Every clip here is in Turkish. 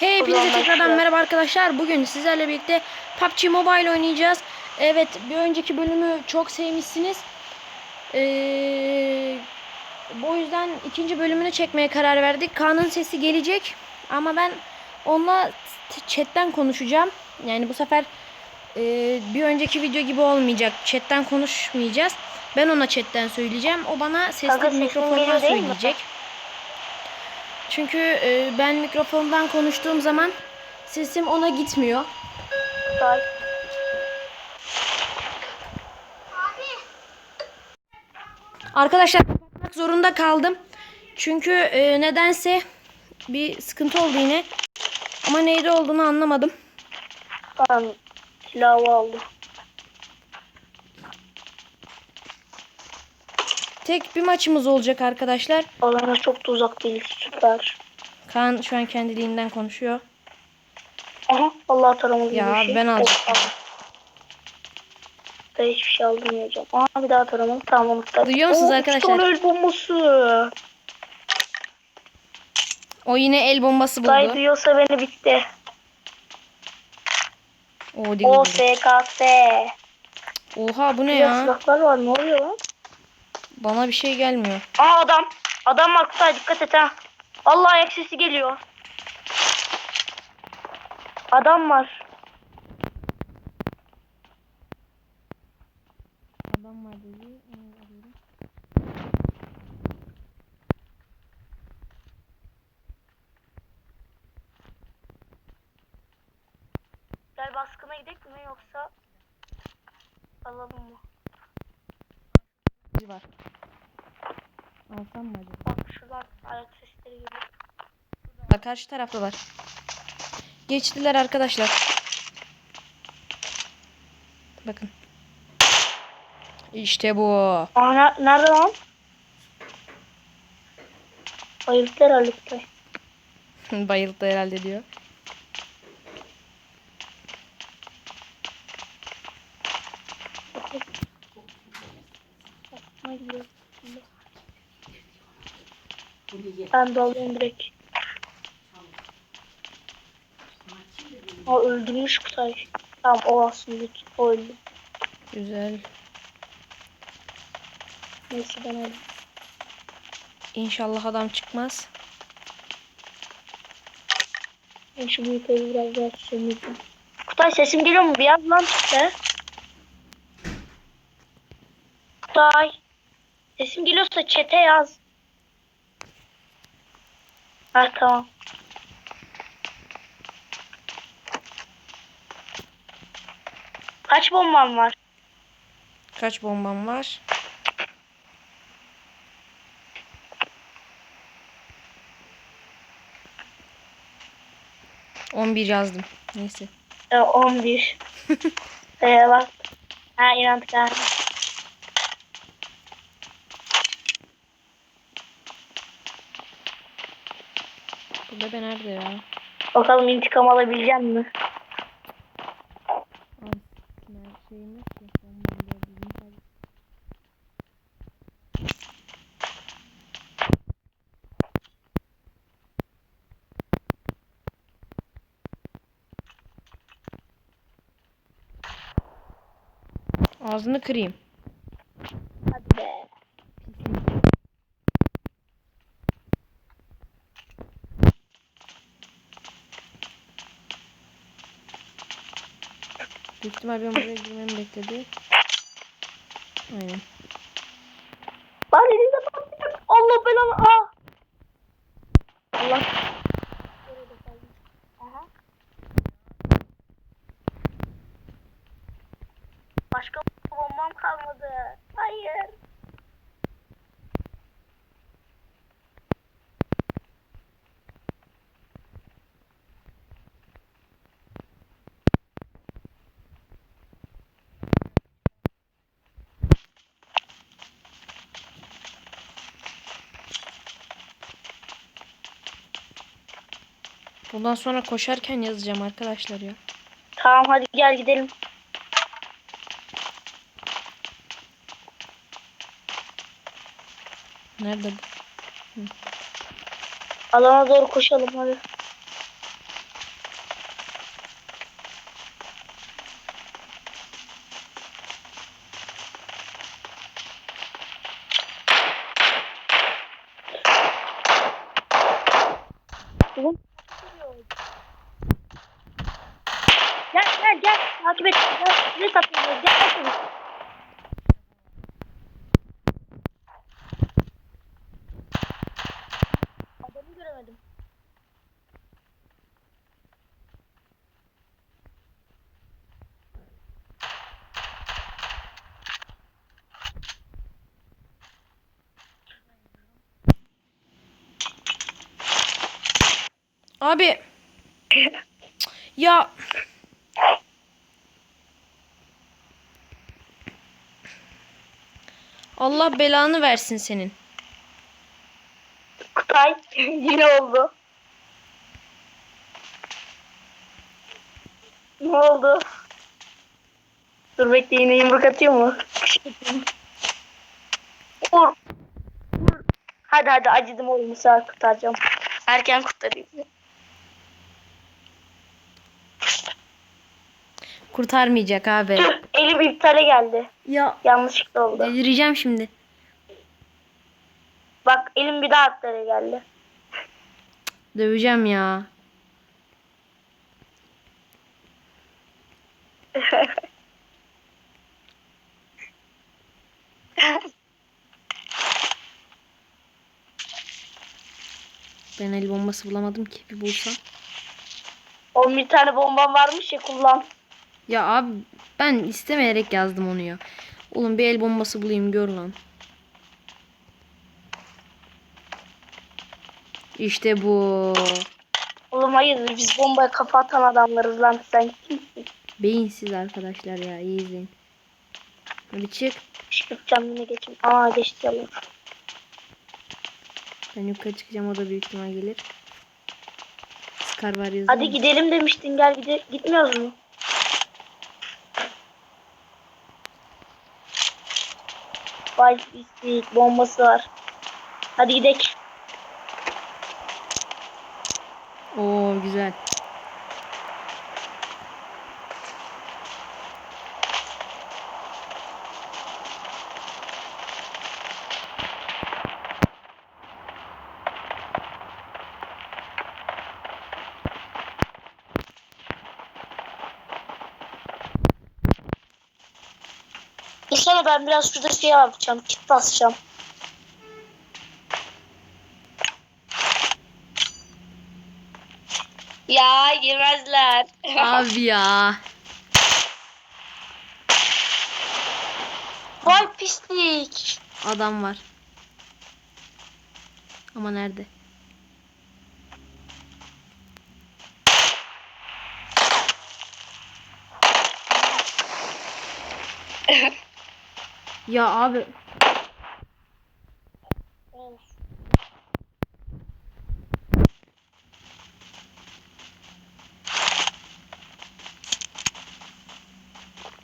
Hepinize Ulan tekrardan merhaba arkadaşlar. Bugün sizlerle birlikte PUBG Mobile oynayacağız. Evet bir önceki bölümü çok sevmişsiniz. Ee, bu yüzden ikinci bölümünü çekmeye karar verdik. Kaan'ın sesi gelecek ama ben onunla chatten konuşacağım. Yani bu sefer e, bir önceki video gibi olmayacak. Chatten konuşmayacağız. Ben ona chatten söyleyeceğim. O bana sesli Kanka mikrofondan değil mi? Çünkü e, ben mikrofondan konuştuğum zaman sesim ona gitmiyor. Say. Arkadaşlar kapatmak zorunda kaldım. Çünkü e, nedense bir sıkıntı oldu yine. Ama neydi olduğunu anlamadım. Ben silahı aldım. Tek bir maçımız olacak arkadaşlar. Alana çok da uzak değil. Süper. Kaan şu an kendiliğinden konuşuyor. Aha Allah taramalı Ya, bir şey. ben alacağım. Aldım. Ben hiçbir şey almayacağım. Aa bir daha taramalı. Tamam unuttum. Duyuyor musunuz Oo, arkadaşlar? Üç el bombası. O yine el bombası buldu. duyuyorsa beni bitti. O. O. SKS. Oha bu ne Ya ya? silahlar var ne oluyor lan? Bana bir şey gelmiyor. Aa adam. Adam var Kutay dikkat et ha. Allah ayak sesi geliyor. Adam var. Adam var dedi. Gel baskına gidelim mi yoksa alalım mı? Biri var. Alsam mı acaba? Bak şuradan ayak sesleri geliyor. Bak karşı taraftalar. Geçtiler arkadaşlar. Bakın. İşte bu. Aa ne- nerede lan? Bayıldılar herhalde. Bayıldı herhalde diyor. Ay, gidiyor. Ben alayım direkt. Aa öldürmüş Kutay. Tamam o aslında o öldü. Güzel. Neyse ben öldüm. İnşallah adam çıkmaz. Ben şu büyük evi biraz daha sömüreceğim. Kutay sesim geliyor mu? Bir yaz lan işte. Kutay. Sesim geliyorsa çete yaz. Ha tamam. Kaç bomban var? Kaç bombam var? On bir yazdım. Neyse. Ee, 11. ee, bak. Ha inandık ha. Burada ben nerede ya? Bakalım intikam alabilecek mi? Al. Nerede şeyim yok ki. Bombam gördüm. Hadi. Ağzını kırayım. Hadi be. Büyük ihtimal benim buraya girmemi bekledi. Aynen. Bundan sonra koşarken yazacağım arkadaşlar ya. Tamam hadi gel gidelim. Nerede bu? Hı. Alana doğru koşalım hadi. Oğlum Gel gel. Takip et. Gel. Ne satıyoruz? Gel. Göremedim. Abi. ya. Allah belanı versin senin. Kutay yine oldu. Ne oldu? Dur bekle yine yumruk atıyor mu? Vur. Vur. Hadi hadi acıdım oğlum sefer kurtaracağım. Erken kurtarayım. Kurtarmayacak abi. Elim iptale geldi. ya Yanlışlıkla oldu. delireceğim şimdi. Bak elim bir daha iptale geldi. Döveceğim ya. Ben el bombası bulamadım ki bir bulsam. Oğlum bir tane bombam varmış ya kullan. Ya abi ben istemeyerek yazdım onu ya. Oğlum bir el bombası bulayım gör lan. İşte bu. Oğlum hayır biz bombaya kafa atan adamlarız lan sen kimsin? Beyinsiz arkadaşlar ya iyi izleyin. Hadi çık. Çıkacağım yine geçim. Aa geçti yalan. Ben yukarı çıkacağım o da büyük ihtimal gelir. Scar var yazıyor. Hadi gidelim demiştin gel gide gitmiyoruz mu? Vay pislik bombası var. Hadi gidelim. Oo güzel. Ben biraz şurada şey yapacağım. Kit basacağım. Ya yemezler. Abi ya. Vay pislik. Adam var. Ama nerede? Ya abi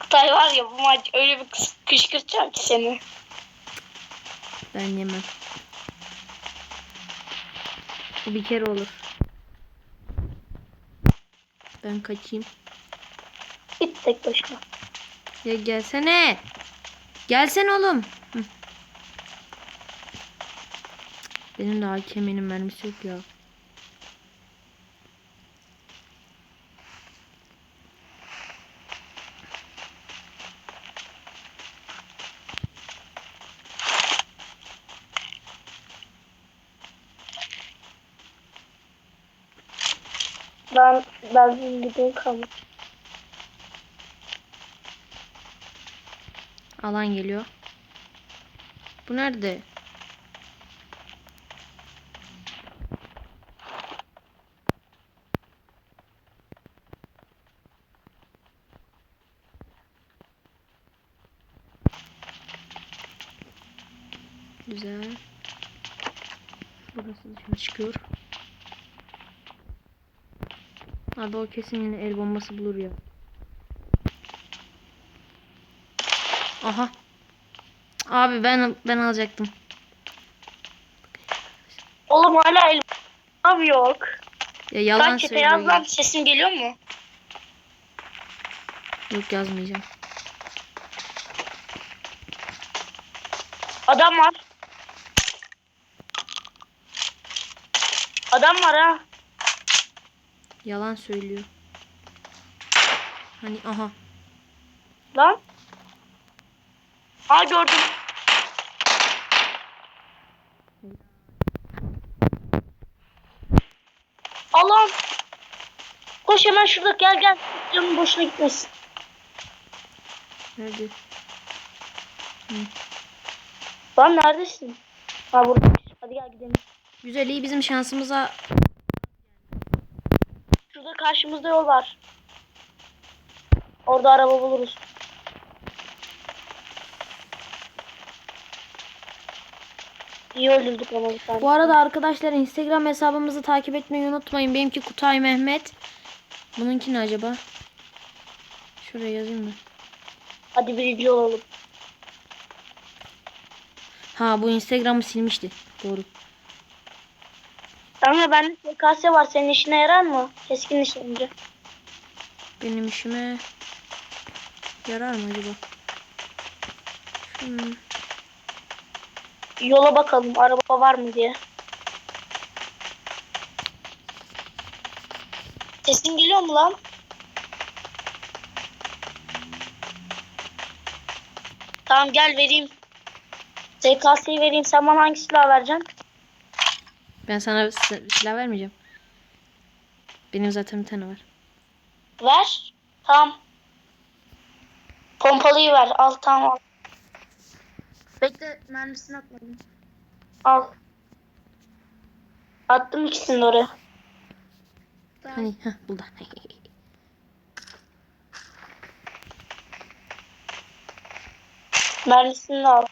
Kutay var ya bu maç öyle bir kışkırtacağım ki seni. ben yemem. Bu bir kere olur. Ben kaçayım. Git tek başına. Ya gelsene. Gelsene oğlum. Benim de hakeminin mermisi yok ya. Ben ben gideyim kalmış. Alan geliyor. Bu nerede? Güzel. Burası dışarı çıkıyor. Abi o kesin yine el bombası bulur ya. Aha. Abi ben ben alacaktım. Oğlum hala el Abi yok. Ya yalan Ben söylüyor. yaz lan ya. sesim geliyor mu? Yok yazmayacağım. Adam var. Adam var ha. Yalan söylüyor. Hani aha. Lan. Aa gördüm. Allah'ım. Koş hemen şurada gel gel. Canım boşuna gitmesin. Nerede? Lan neredesin? Ha burada. Hadi gel gidelim. Güzel iyi bizim şansımıza Şurada karşımızda yol var. Orada araba buluruz. İyi öldürdük ama bir tane. Bu arada arkadaşlar Instagram hesabımızı takip etmeyi unutmayın. Benimki Kutay Mehmet. Bununki ne acaba? Şuraya yazayım mı? Hadi birinci olalım. Ha bu Instagram'ı silmişti. Doğru. Tamam ya bende SKS var. Senin işine yarar mı? Keskin nişancı. Benim işime yarar mı acaba? Hmm. Yola bakalım araba var mı diye. Sesin geliyor mu lan? Tamam gel vereyim. SKS'yi vereyim. Sen bana hangi silah vereceksin? Ben sana sil- silah vermeyeceğim. Benim zaten bir tane var. Ver. Tamam. Pompalıyı ver. Al tamam al. Bekle mermisini atmadım. Al. Attım ikisini de oraya. Hani heh burada. Mermisini de al.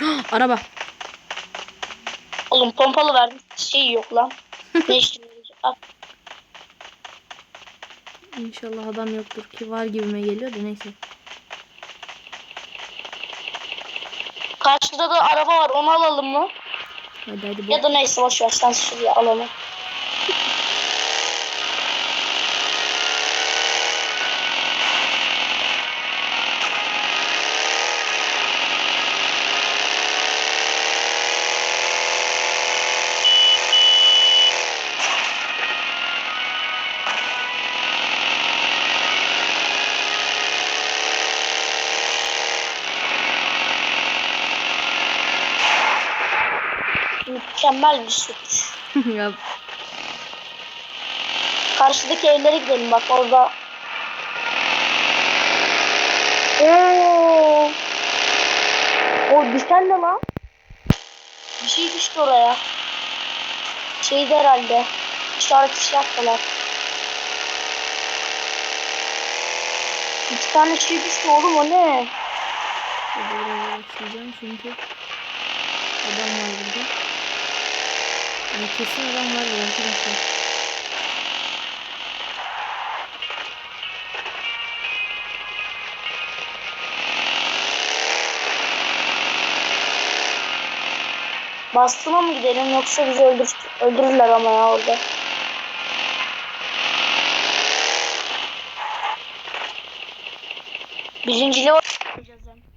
Araba. Oğlum pompalı verdim. Şey yok lan. ne işin? Al. İnşallah adam yoktur ki var gibime geliyor da neyse. Karşıda da araba var. Onu alalım mı? Hadi hadi. Ya da neyse boş ver. Sen şuraya alalım. Mükemmel bir suç. ya Karşıdaki evlere gidelim bak orada. Oo. O düşen ne lan? Bir şey düştü oraya. Şeydi herhalde. İşaret işi yaptılar. İki tane şey düştü oğlum o ne? biraz başlayacağım çünkü adam var burada. Yani kesin adam var arkadaşlar. Bastıma mı gidelim yoksa bizi öldür öldürürler ama ya orada. Birinciliği oynayacağız hem.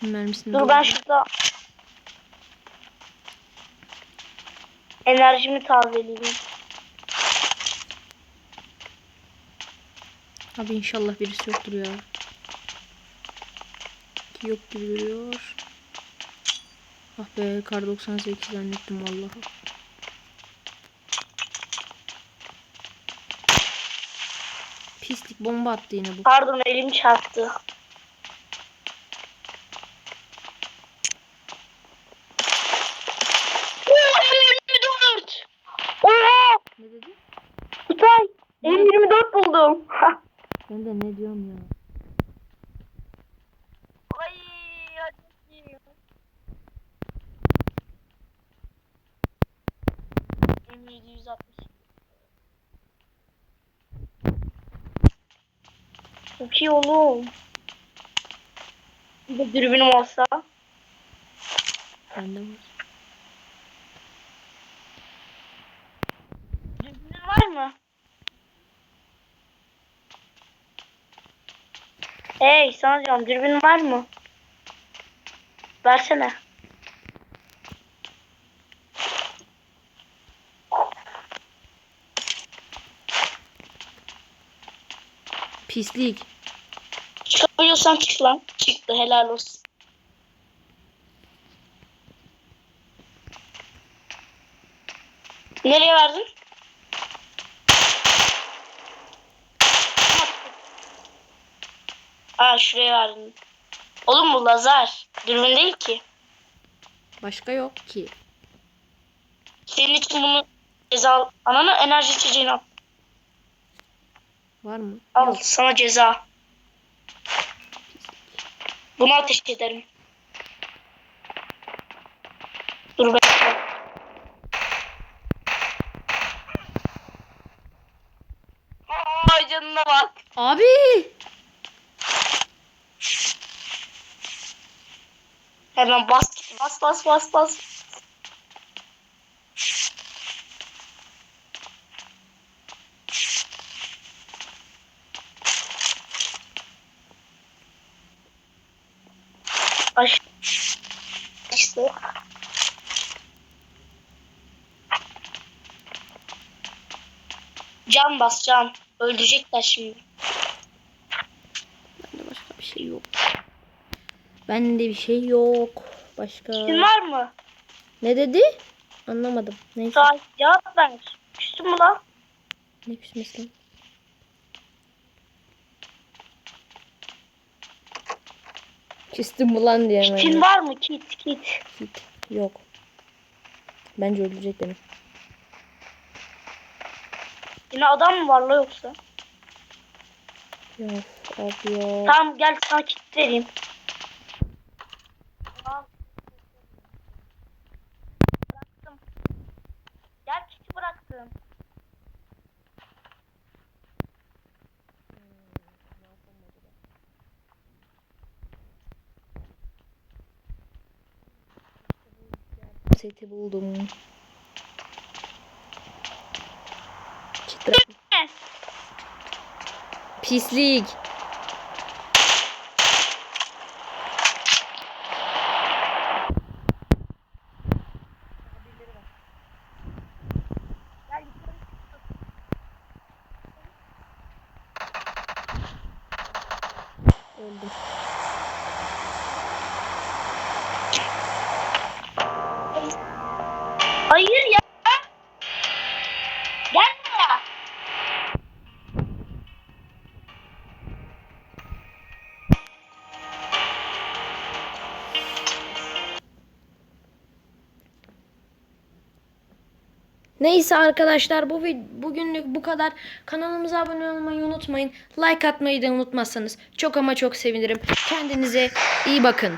Şunun mermisini Dur ben şurada enerjimi tazeleyeyim. Abi inşallah birisi yoktur ya. Ki yok gibi duruyor. Ah be kar 98 zannettim vallahi. Pislik bomba attı yine bu. Pardon elim çarptı. Wow. Bir de dürbünüm olsa. Bende var. Dürbünün var mı? Hey sana diyorum dürbün var mı? Versene. Pislik. Çıkabiliyorsan çık lan. Çıktı helal olsun. Nereye verdin? Aa şuraya verdin. Oğlum bu lazer. Dürbün değil ki. Başka yok ki. Senin için bunu ceza... Ananı enerji içeceğini al. Var mı? Al Yok. sana ceza. Bunu ateş ederim. Dur bekle. Ay canına bak. Abi. Hemen bas bas bas bas bas. Ay. İşte. Can bas can. Öldürecekler şimdi. Bende başka bir şey yok. Bende bir şey yok. Başka. Kim var mı? Ne dedi? Anlamadım. Neyse. Sağ cevap ver. Küstün mü lan? Ne küsmesi lan? Küstüm ulan diye. Kitin var mı? Kit kit. Git. Yok. Bence öldürecek beni. Yine adam mı var la yoksa? Yok abi ya. Tamam gel sana kit vereyim. Bıraktım. Gel kiti bıraktım. Seti buldum. Pislik. Gel yukarı. Öldüm. Neyse arkadaşlar bu bugünlük bu kadar. Kanalımıza abone olmayı unutmayın. Like atmayı da unutmazsanız çok ama çok sevinirim. Kendinize iyi bakın.